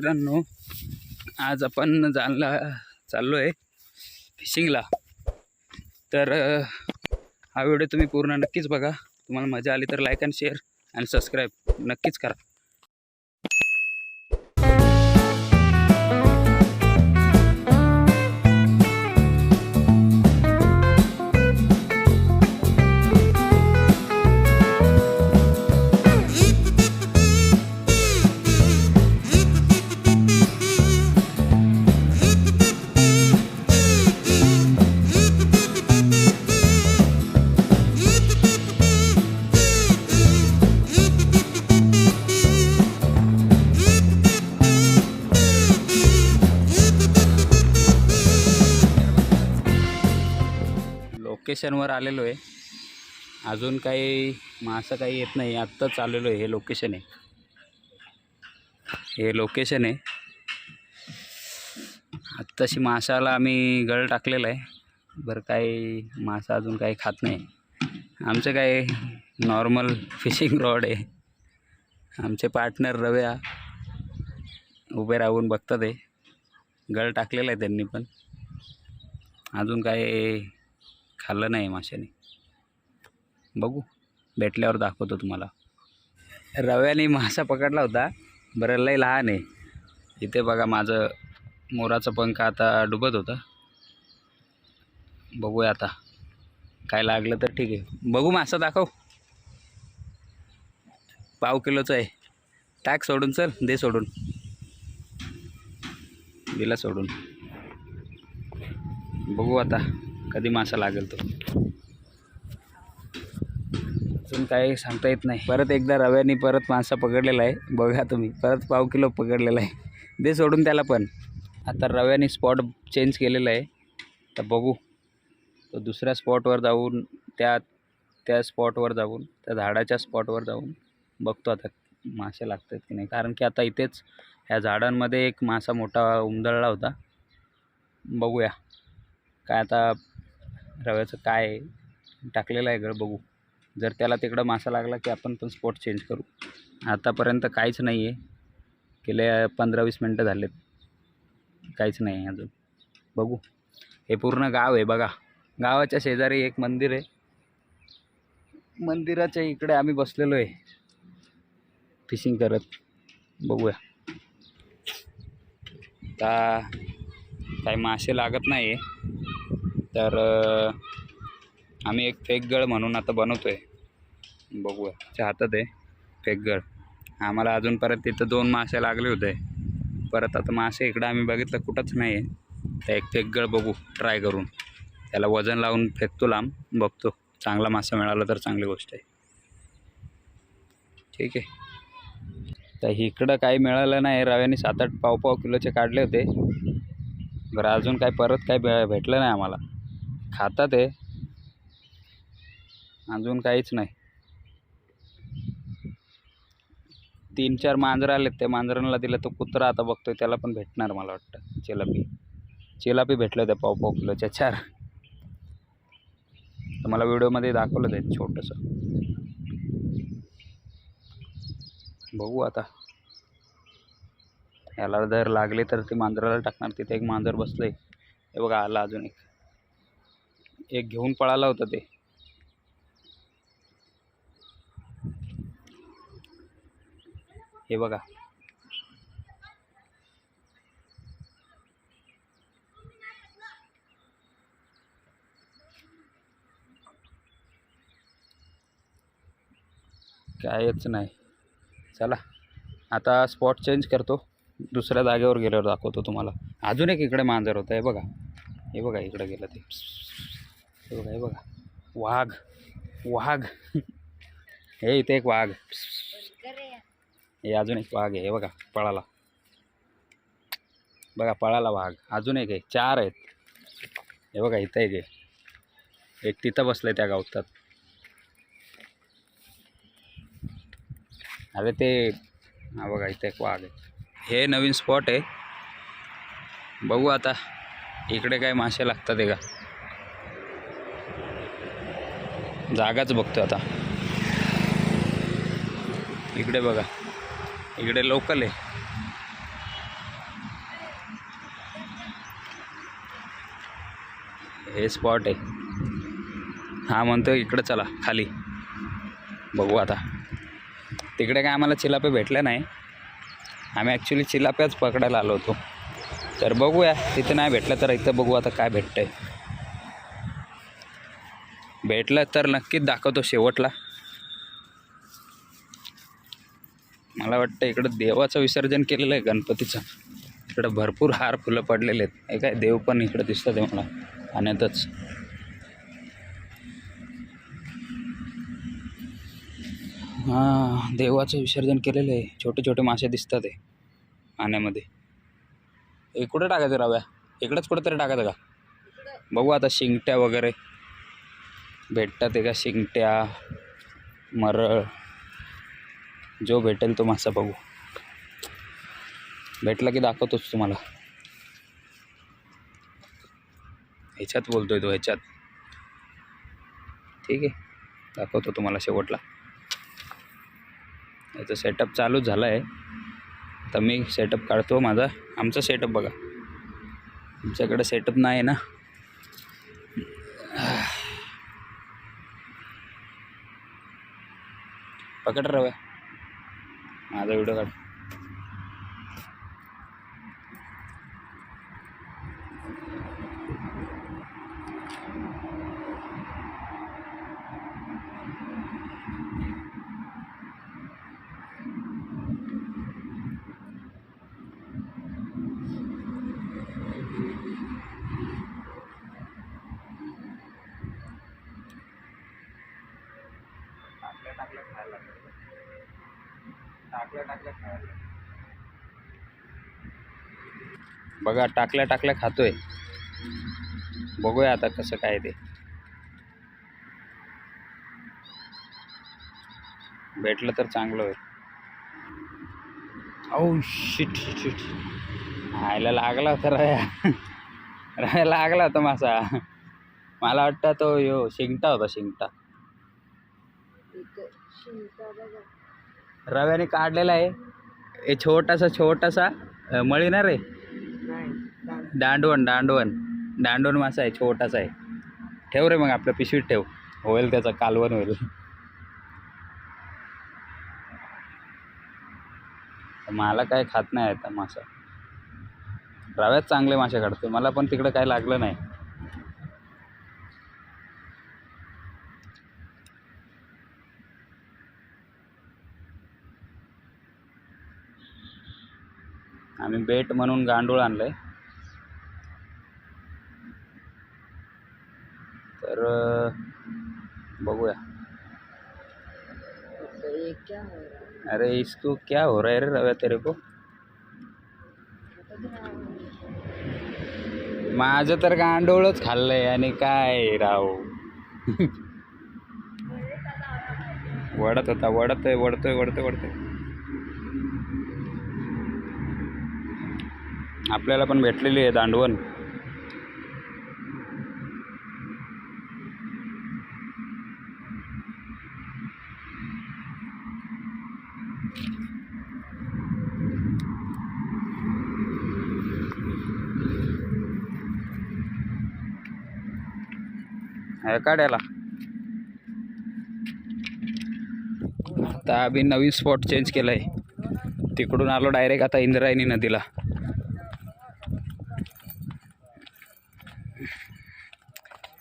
मित्रांनो आज आपण जाणला चाललो आहे फिशिंगला. तर हा व्हिडिओ तुम्ही पूर्ण नक्कीच बघा. तुम्हाला मजा आली तर लाईक अँड शेअर आणि सबस्क्राईब नक्कीच करा. लोकेशनवर आलेलो आहे. अजून काही मासं काही येत नाही. आत्ताच आलेलो आहे. हे लोकेशन आहे. हे लोकेशन आहे. आत्ताशी माशाला आम्ही गळ टाकलेला आहे. बरं काही मासा अजून काही खात नाही. आमचं काय नॉर्मल फिशिंग रॉड आहे. आमचे पार्टनर रव्या उभे राहून बघतात आहे. गळ टाकलेला आहे त्यांनी पण. अजून काय खाल्लं नाही माशाने. बघू भेटल्यावर दाखवतो तुम्हाला. रव्याने मासा पकडला होता बरं लय लहान आहे. इथे बघा माझं मोराचं पंख आता डुबत होतं. बघूया आता काय लागलं तर ठीक आहे. बघू मासा दाखव. पाव किलोचं आहे. टाक सोडून चल दे सोडून. दिला सोडून. बघू आता. कधी मासा लागेल तो. अजून काही सांगता येत नाही. परत एकदा रव्याने परत मासा पकडलेला आहे. बघा तुम्ही परत पाव किलो पकडलेला आहे. दे सोडून त्याला पण. आता रव्याने स्पॉट चेंज केलेला आहे. तर बघू. तो दुसऱ्या स्पॉटवर जाऊन त्या त्या स्पॉटवर जाऊन त्या झाडाच्या स्पॉटवर जाऊन बघतो आता मासे लागतात की नाही. कारण की आता इथेच ह्या झाडांमध्ये एक मासा मोठा उमदळला होता. बघूया. काय आता रव्याचं काय आहे, टाकलेलं आहे गळ बघू. जर त्याला तिकडं मासा लागला की आपण पण स्पॉट चेंज करू. आतापर्यंत काहीच नाही आहे. गेले पंधरा वीस मिनटं झालेत. काहीच नाही आहे अजून. बघू. हे पूर्ण गाव आहे बघा. गावाच्या शेजारी एक मंदिर आहे. मंदिराच्या इकडे आम्ही बसलेलो आहे. फिशिंग करत. बघूया. आता काही मासे लागत नाही आहे तर आम्ही एक फेक गळ म्हणून आता बनवतो आहे बघूया. त्याच्या हातात आहे फेक गळ आम्हाला अजून परत तिथं दोन मासे लागले होते. परत आता मासे इकडं आम्ही बघितलं कुठंच नाही आहे तर एक फेक गळ बघू ट्राय करून. त्याला वजन लावून फेकतो लांब बघतो. चांगला मासा मिळाला तर चांगली गोष्ट आहे. ठीक आहे. तर इकडं काही मिळालं नाही. रव्याने सात आठ पाव पाव किलोचे काढले होते. बरं अजून काय परत काय भे भेटलं नाही आम्हाला. खातात आहे. अजून काहीच नाही. तीन चार मांजरं आलेत त्या मांजरांना दिलं तो कुत्रा आता बघतोय त्याला पण भेटणार मला वाटतं चिलापी. चिलापी भेटलं त्या पाव पाव किलोच्या चार. तर मला व्हिडिओमध्ये दाखवलं ते छोटंसं. बघू आता. याला जर लागले तर ते मांजराला टाकणार तिथे एक मांजर बसलं आहे हे बघा आला अजून एक. एक घेऊन पळाला होता ते. हे बघा. कायच नाही. चला आता स्पॉट चेंज करतो. दुसऱ्या जागेवर गेल्यावर दाखवतो तुम्हाला. अजून एक इकडे मांजर होतं हे बघा. हे बघा इकडे गेलं ते. हे बघा हे बघा. वाघ वाघ. हे इथे एक वाघ. हे अजून एक वाघ आहे हे बघा पळाला. बघा पळाला वाघ. अजून एक आहे चार आहेत. हे बघा इथं एक आहे. एक तिथं बसलं त्या गावतात. अरे ते हा बघा इथं एक वाघ आहे. हे नवीन स्पॉट आहे. बघू आता इकडे काय मासे लागतात आहे का? जागाच बघतो आता. इकडे बघा. इकडे लोकल आहे. हे स्पॉट आहे. हा म्हणतो इकडं चला खाली. बघू आता. तिकडे काय आम्हाला चिलापे भेटले नाही. आम्ही ॲक्च्युली चिलाप्याच पकडायला आलो होतो. तर बघूया तिथे नाही भेटलं तर इथं बघू आता काय भेटतं आहे भेटलं तर नक्कीच दाखवतो शेवटला. मला वाटतं इकडं देवाचं विसर्जन केलेलं आहे गणपतीचं. इकडं भरपूर हार फुलं पडलेले आहेत. हे काय देव पण इकडं दिसतं ते मला पाण्यातच हां देवाचं विसर्जन केलेलं आहे. छोटे छोटे मासे दिसतात आहे पाण्यामध्ये हे कुठं टाकायचं राव्या इकडंच कुठंतरी टाकायचं का? बघू आता शिंगट्या वगैरे. भेटतात एका शिंगट्या मरळ. जो भेटेल तो मासा बघू. भेटला की दाखवतोच तुम्हाला. ह्याच्यात बोलतोय तो ह्याच्यात. ठीक आहे. दाखवतो तुम्हाला शेवटला. याचा सेटअप चालूच झाला आहे तर मी सेटअप काढतो माझा. आमचा सेटअप बघा. तुमच्याकडे सेटअप नाही आहे ना. पकड रव्या माझा व्हिडिओ काढ टाकल्या टाकल्या खायला. बघा टाकल्या टाकल्या खातोय. बघूया आता कसं काय ते. भेटलं तर चांगलं होईल. औ शिट शिट आयला लागला होता राया. राया लागला होता मासा. मला वाटतं तो यो शिंगटा होता शिंगटा. रव्याने काढलेला आहे. हे छोटासा छोटासा अ, मळी ना रे? दांडवण दांडवण. दांडवण मासा आहे छोटासा आहे. ठेव रे मग आपल्या पिशवीत ठेव. होईल त्याचा कालवण होईल. मला काय खात नाही आता मासा. रव्यात चांगले मासे काढतो मला पण तिकडं काय लागलं नाही. आम्ही बेट म्हणून गांडूळ आणलंय. तर बघूया. अरे इसको क्या हो रहा है रे रव्या तेरे को? माझं तर गांडूळच खाल्लंय आणि काय राव? वडत होता वडतोय वडतोय वडतोय वडतोय. आपल्याला पण भेटलेली आहे दांडवण. काढायला. आता आम्ही नवीन स्पॉट चेंज केलाय. आहे तिकडून आलो डायरेक्ट आता इंद्रायणी नदीला.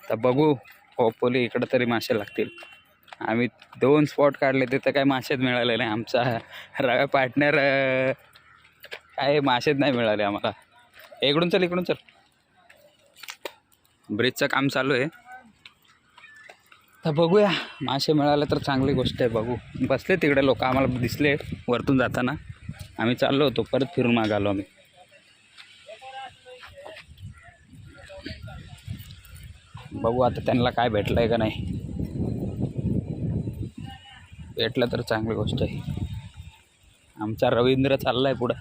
तर बघू. होपफुली इकडं तरी मासे लागतील. आम्ही दोन स्पॉट काढले तिथं काय मासेच मिळाले नाही. आमचा रव्या पार्टनर काय मासेच नाही मिळाले आम्हाला. इकडून चल इकडून चल. ब्रिजचं काम चालू आहे. तर बघूया. मासे मिळाले तर चांगली गोष्ट आहे बघू. बसले तिकडे लोक. आम्हाला दिसले वरतून जाताना. आम्ही चाललो होतो परत फिरून मागालो आम्ही. बघू आता त्यांना काय भेटलं आहे का नाही. भेटलं तर चांगली गोष्ट आहे. आमचा रवींद्र चालला आहे पुढं.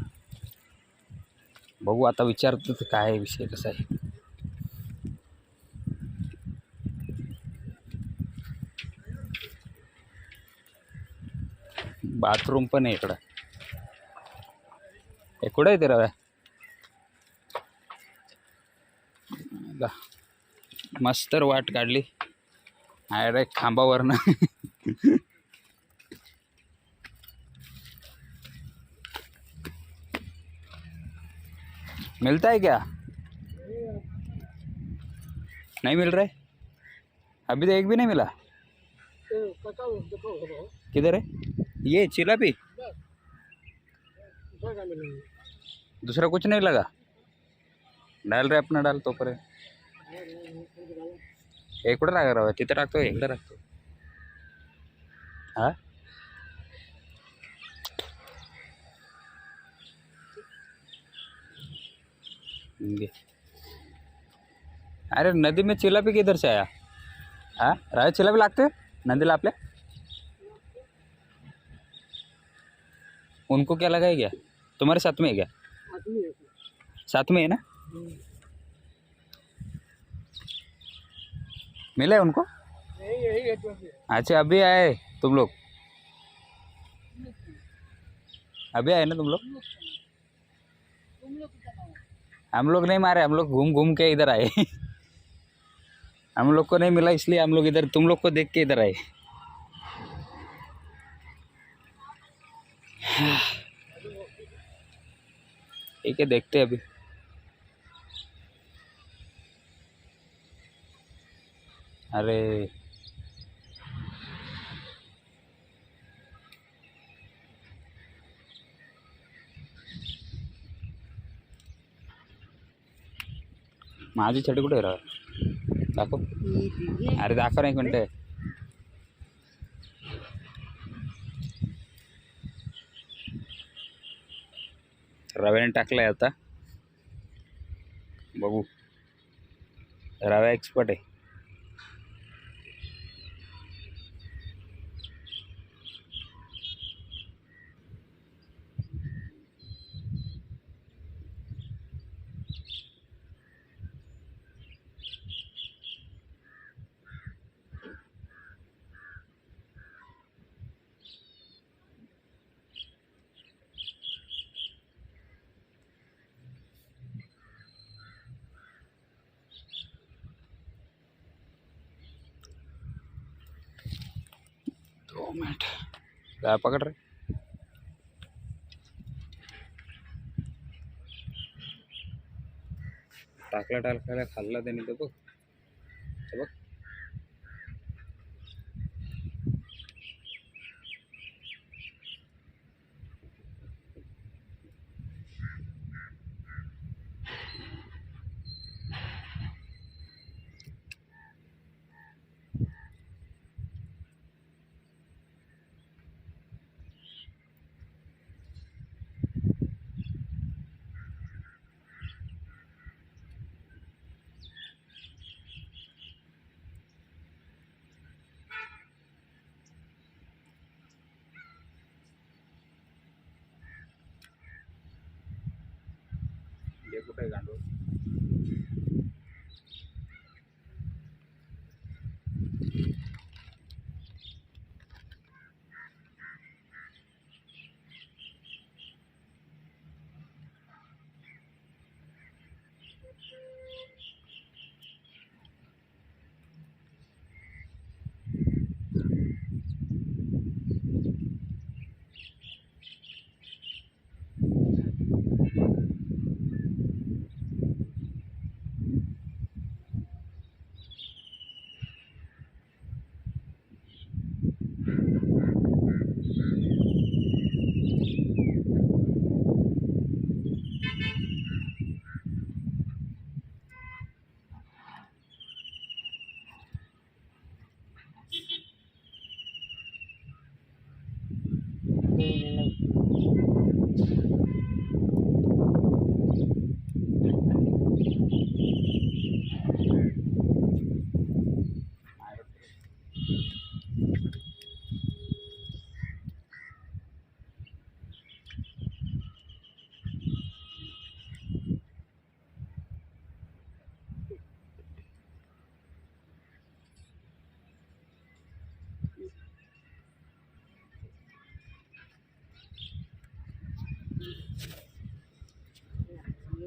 बघू आता विचारतो तर काय आहे विषय कसा आहे. बाथरूम पण आहे इकडं. हे कुठं आहे ते रव्या? ला. मस्त वाट काढली. अरे खांबावरनं. मिलता है क्या नहीं मिल रहा है अभी तो एक भी नहीं मिला किधर है ये चिलापी दूसरा कुछ नहीं लगा. डाल रहे अपना, डाल तो पर हे कुठं टाका तिथं टाकतो इकडं टाकतो हा? अरे नदी में चिलापी किधर से आया. हाँ? राजा चिलापी लागते नदीला आपल्या? उनको क्या लगा है क्या तुम्हारे साथ में है क्या? साथ में है। ना? मिला है उनको? अच्छा अभी आए तुम लोग? अभी आए ना तुम लोग? हम लोग नहीं मारे हम लोग घूम घूम के इधर आए। हम लोग को नहीं मिला इसलिए हम लोग इधर तुम लोग को देख के इधर आए। ठीक है देखते अभी। अरे माझी छडी कुठे आहे राव दाखव अरे दाखव ना एक मिनटं रव्याने टाकलाय आता बघू रव्या एक्सपर्ट आहे दो मिनट. काय पकड रे. टाकला टाकला खाल्ला त्याने तो बघ ते बघ हे कुठे आहे गांडूळ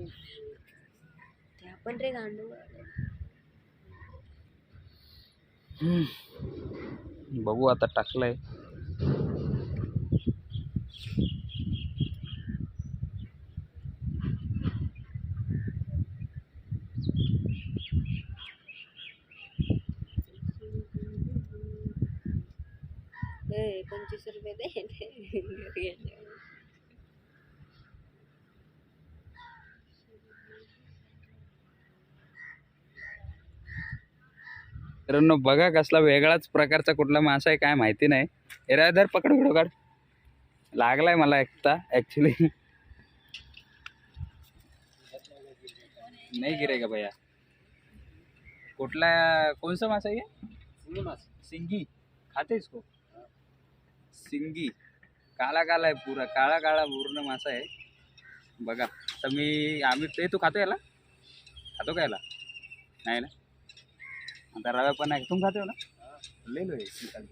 ते आपण रे गांडू बघू आता टाकलंय. मित्रांनो बघा कसला वेगळाच प्रकारचा कुठला मासा आहे काय माहिती नाही. एराधर पकड काढ. लागलाय मला एकटा ऍक्च्युली नाही गिरेगा भैया? कुठला कौन सा मासा आहे? सिंगी. खाते इसको? सिंगी. काळा काळा आहे पुरा काळा काळा पूर्ण मासा आहे. बघा तर मी आम्ही ते तू खातो याला? खातो का याला? नाही ना? आता रव्या पण आहे तुम खाते हो ना? ले लो निकाल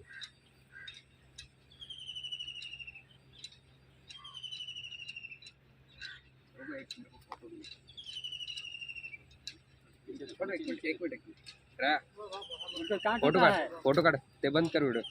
फोटो काढ फोटो काढ. ते बंद कर व्हिडिओ.